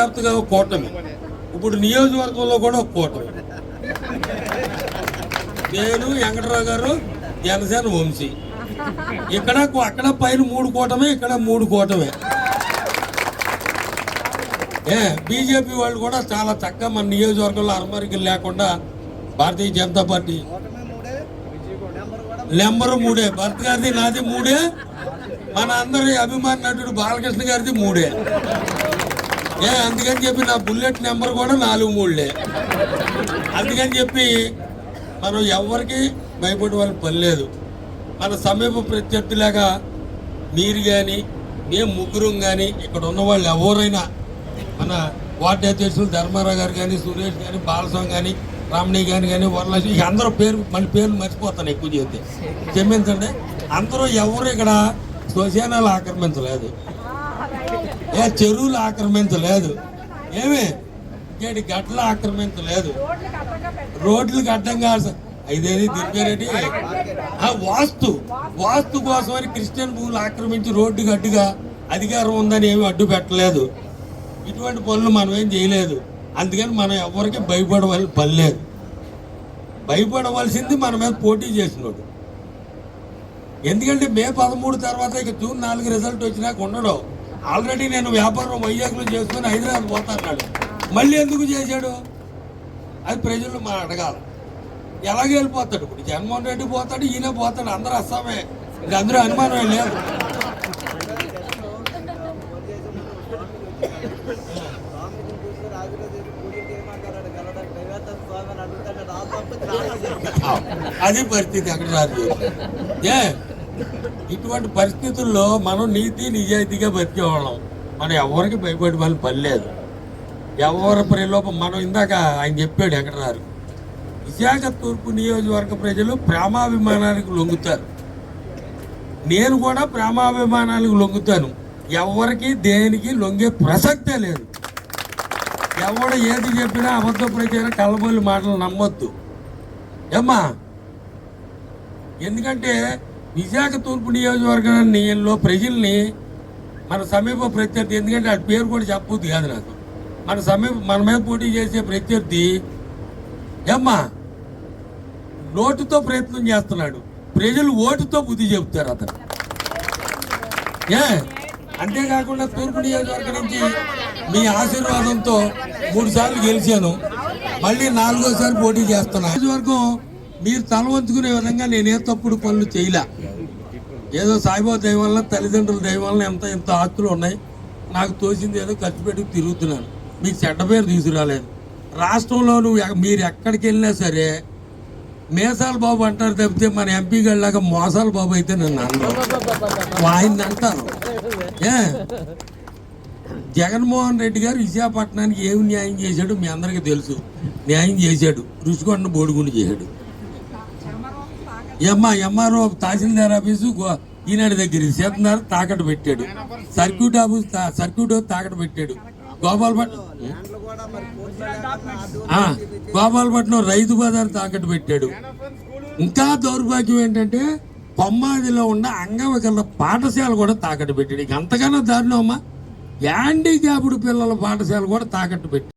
కొత్తగా ఒక కూటమి. ఇప్పుడు నియోజకవర్గంలో కూడా ఒక కూటమి. నేను వెంకటరావు గారు జనసేన వంశీ. ఇక్కడ అక్కడ పైన మూడు కూటమే ఇక్కడ మూడు కూటమే. ఏ బీజేపీ వాళ్ళు కూడా చాలా చక్కగా మన నియోజకవర్గంలో అరమరికలు లేకుండా భారతీయ జనతా పార్టీ. నెంబరు మూడే. భరత్ గారిది నాది మూడే. మన అందరి అభిమాన నటుడు బాలకృష్ణ గారిది మూడే. ఏ అందుకని చెప్పి నా బుల్లెట్ నెంబర్ కూడా నాలుగు మూడులే. అందుకని చెప్పి మనం ఎవరికి భయపడే వాళ్ళకి పని లేదు. మన సమీప ప్రత్యర్థిలాగా మీరు కానీ మేము ముగ్గురం కానీ ఇక్కడ ఉన్న వాళ్ళు ఎవరైనా మన వార్డు అధ్యక్షులు ధర్మారావు గారు కానీ సురేష్ కానీ బాలస్వామి కానీ రామణి గారు కానీ వరలక్ష్మి అందరూ పేరు మన పేర్లు మర్చిపోతాను ఎక్కువ చేస్తే క్షమించండి. అందరూ ఎవరు ఇక్కడ శ్మశానాలు ఆక్రమించలేదు. ఏ చెరువులు ఆక్రమించలేదు. ఏమి? ఇంకేటి గట్ల ఆక్రమించలేదు. రోడ్లు అడ్డంగా ఇదేది దింపారెడ్డి ఆ వాస్తు. వాస్తు కోసమని క్రిస్టియన్ భూములు ఆక్రమించి రోడ్డుకి అడ్డుగా అధికారం ఉందని ఏమి అడ్డు పెట్టలేదు. ఇటువంటి పనులు మనం ఏం చేయలేదు. అందుకని మనం ఎవరికి భయపడవల పని లేదు భయపడవలసింది మన మీద పోటీ చేసినోడు. ఎందుకంటే మే పదమూడు తర్వాత ఇక జూన్ నాలుగు రిజల్ట్ వచ్చినాక ఉండడం. ఆల్రెడీ నేను వ్యాపారం వైజాగ్లో చేసుకుని హైదరాబాద్ పోతాన్నాడు మళ్ళీ ఎందుకు చేశాడు? అది ప్రజలు మనం అడగాలి. ఎలాగ వెళ్ళిపోతాడు? ఇప్పుడు జగన్మోహన్ రెడ్డి పోతాడు ఈయన పోతాడు. అందరూ అస్సామే. ఇది అందరూ అనుమానమే లేదు. అది పరిస్థితి అక్కడ రాదు. ఏ? ఇటువంటి పరిస్థితుల్లో మనం నీతి నిజాయితీగా బతికేవాళ్ళం. మనం ఎవరికి భయపడి వాళ్ళు పని ఎవరి ప్రలోపం మనం ఇందాక ఆయన చెప్పాడు ఎక్కడ విశాఖ తూర్పు నియోజకవర్గ ప్రజలు ప్రేమాభిమానానికి లొంగుతారు. నేను కూడా ప్రేమాభిమానానికి లొంగుతాను. ఎవరికి దేనికి లొంగే ప్రసక్తే లేదు. ఎవడు ఏది చెప్పినా అబద్ధ ప్రచారం కళ్ళబొల్లి మాటలు నమ్మొద్దు. ఏమ్మా? ఎందుకంటే విశాఖ తూర్పు నియోజకవర్గంలో ప్రజల్ని మన సమీప ప్రత్యర్థి ఎందుకంటే ఆ పేరు కూడా చెప్పొద్దు కాదు నాకు. మన సమీప మన మీద పోటీ చేసే ప్రత్యర్థి ఏమ్మా నోటుతో ప్రయత్నం చేస్తున్నాడు. ప్రజలు ఓటుతో బుద్ధి చెబుతారు అతను. ఏ అంతేకాకుండా తూర్పు నియోజకవర్గం నుంచి మీ ఆశీర్వాదంతో మూడు సార్లు గెలిచాను. మళ్ళీ నాలుగోసారి పోటీ చేస్తున్నా. నియోజకవర్గం మీరు తల వంచుకునే విధంగా నేనే తప్పుడు పనులు చేయలే. ఏదో సాయిబాబా దయ వల్ల తల్లిదండ్రుల దయ వల్ల ఎంత ఎంత ఆస్తులు ఉన్నాయి. నాకు తోసింది ఏదో ఖర్చు పెట్టి తిరుగుతున్నాను. మీకు చెడ్డ పేరు తీసుకురాలేదు. రాష్ట్రంలో నువ్వు మీరు ఎక్కడికి వెళ్ళినా సరే మేసాల బాబు అంటారు తప్పితే మన ఎంపీ గడిలాగా మోసాల బాబు అయితే నన్ను అన్నారు ఆయన అంటారు. ఏ? జగన్మోహన్ రెడ్డి గారు విశాఖపట్నానికి ఏమి న్యాయం చేశాడు మీ అందరికీ తెలుసు. న్యాయం చేశాడు. రుచికొండ బోడిగుండు చేశాడు. ఎమ్మ ఎంఆర్ఓ తహసీల్దార్ ఆఫీసు గో- ఈనాడు దగ్గర సీతనారు తాకట్టు పెట్టాడు. సర్క్యూట్ ఆఫీస్ తా- సర్క్యూట్ తాకట్టు పెట్టాడు. గోపాలపట్నం గోపాలపట్నం రైతు బజార్ తాకట్టు పెట్టాడు. ఇంకా దౌర్భాగ్యం ఏంటంటే కొమ్మాదిలో ఉన్న అంగవికల పాఠశాల కూడా తాకట్టు పెట్టాడు. ఇక అంతకన్నా దారుణమ్మా హ్యాండిక్యాప్డ్ పిల్లల పాఠశాల కూడా తాకట్టు పెట్టాడు.